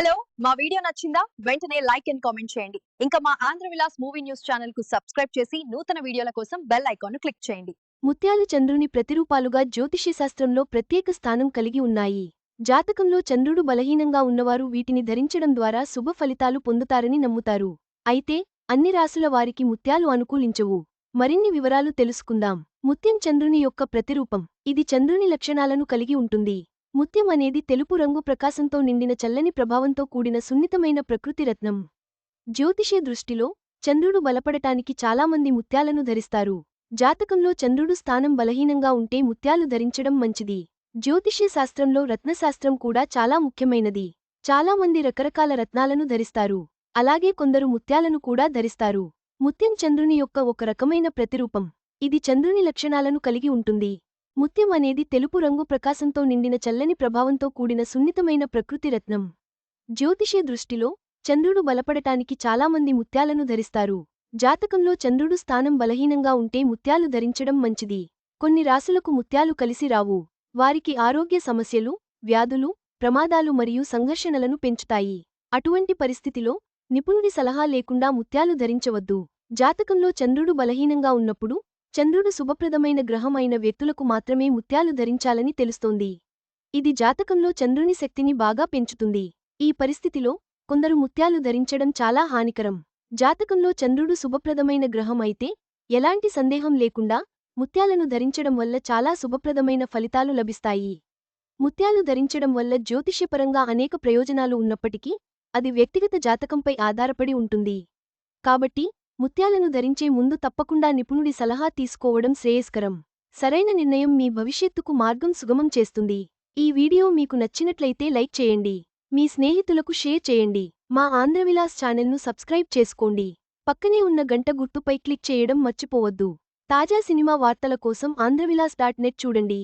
Hello మా video నచ్చిందా? వెంటనే లైక్ అండ్ కామెంట్ చేయండి. ఇంకా మా ఆంధ్ర విలాస్ మూవీ న్యూస్ ఛానల్కు సబ్స్క్రైబ్ చేసి నూతన వీడియోల కోసం బెల్ ఐకాన్ క్లిక్ చేయండి. ముత్యాలు చంద్రుని ప్రతిరూపాలుగా జ్యోతిషీ శాస్త్రంలో ప్రత్యేక స్థానం కలిగి ఉన్నాయి. జాతకంలో చంద్రుడు బలహీనంగా ఉన్నవారు వీటిని ధరించడం ద్వారా శుభ ఫలితాలు పొందుతారని నమ్ముతారు. అయితే అన్ని రాసుల వారికి ముత్యాలు అనుకూలించవు. మరిన్ని వివరాలు తెలుసుకుందాం. ముత్యం చంద్రుని యొక్క ప్రతిరూపం. ఇది చంద్రుని లక్షణాలను కలిగి ఉంటుంది. ముత్యం అనేది తెలుపు రంగు ప్రకాశంతో నిండిన చల్లని ప్రభావంతో కూడిన సున్నితమైన ప్రకృతి రత్నం. జ్యోతిషే దృష్టిలో చంద్రుడు బలపడటానికి చాలామంది ముత్యాలను ధరిస్తారు. జాతకంలో చంద్రుడు స్థానం బలహీనంగా ఉంటే ముత్యాలు ధరించడం మంచిది. జ్యోతిష్య శాస్త్రంలో రత్నశాస్త్రం కూడా చాలా ముఖ్యమైనది. చాలామంది రకరకాల రత్నాలను ధరిస్తారు. అలాగే కొందరు ముత్యాలను కూడా ధరిస్తారు. ముత్యం చంద్రుని యొక్క ఒక రకమైన ప్రతిరూపం. ఇది చంద్రుని లక్షణాలను కలిగి ఉంటుంది. ముత్యం అనేది తెలుపు రంగు ప్రకాశంతో నిండిన చల్లని ప్రభావంతో కూడిన సున్నితమైన ప్రకృతి రత్నం. జ్యోతిషే దృష్టిలో చంద్రుడు బలపడటానికి చాలామంది ముత్యాలను ధరిస్తారు. జాతకంలో చంద్రుడు స్థానం బలహీనంగా ఉంటే ముత్యాలు ధరించడం మంచిది. కొన్ని రాసులకు ముత్యాలు కలిసి రావు. వారికి ఆరోగ్య సమస్యలు వ్యాధులు ప్రమాదాలు మరియు సంఘర్షణలను పెంచుతాయి. అటువంటి పరిస్థితిలో నిపుణుడి సలహా లేకుండా ముత్యాలు ధరించవద్దు. జాతకంలో చంద్రుడు బలహీనంగా ఉన్నప్పుడు చంద్రుడు శుభప్రదమైన గ్రహం అయిన వ్యక్తులకు మాత్రమే ముత్యాలు ధరించాలని తెలుస్తోంది. ఇది జాతకంలో చంద్రుని శక్తిని బాగా పెంచుతుంది. ఈ పరిస్థితిలో కొందరు ముత్యాలు ధరించడం చాలా హానికరం. జాతకంలో చంద్రుడు శుభప్రదమైన గ్రహం అయితే ఎలాంటి సందేహం లేకుండా ముత్యాలను ధరించడం వల్ల చాలా శుభప్రదమైన ఫలితాలు లభిస్తాయి. ముత్యాలు ధరించడం వల్ల జ్యోతిష్యపరంగా అనేక ప్రయోజనాలు ఉన్నప్పటికీ అది వ్యక్తిగత జాతకంపై ఆధారపడి ఉంటుంది. కాబట్టి ముత్యాలను ధరించే ముందు తప్పకుండా నిపుణుడి సలహా తీసుకోవడం శ్రేయస్కరం. సరైన నిర్ణయం మీ భవిష్యత్తుకు మార్గం సుగమం చేస్తుంది. ఈ వీడియో మీకు నచ్చినట్లయితే లైక్ చేయండి. మీ స్నేహితులకు షేర్ చేయండి. మా ఆంధ్రవిలాస్ ఛానల్ను సబ్స్క్రైబ్ చేసుకోండి. పక్కనే ఉన్న గంట గుర్తుపై క్లిక్ చేయడం మర్చిపోవద్దు. తాజా సినిమా వార్తల కోసం ఆంధ్రవిలాస్ డాట్ నెట్ చూడండి.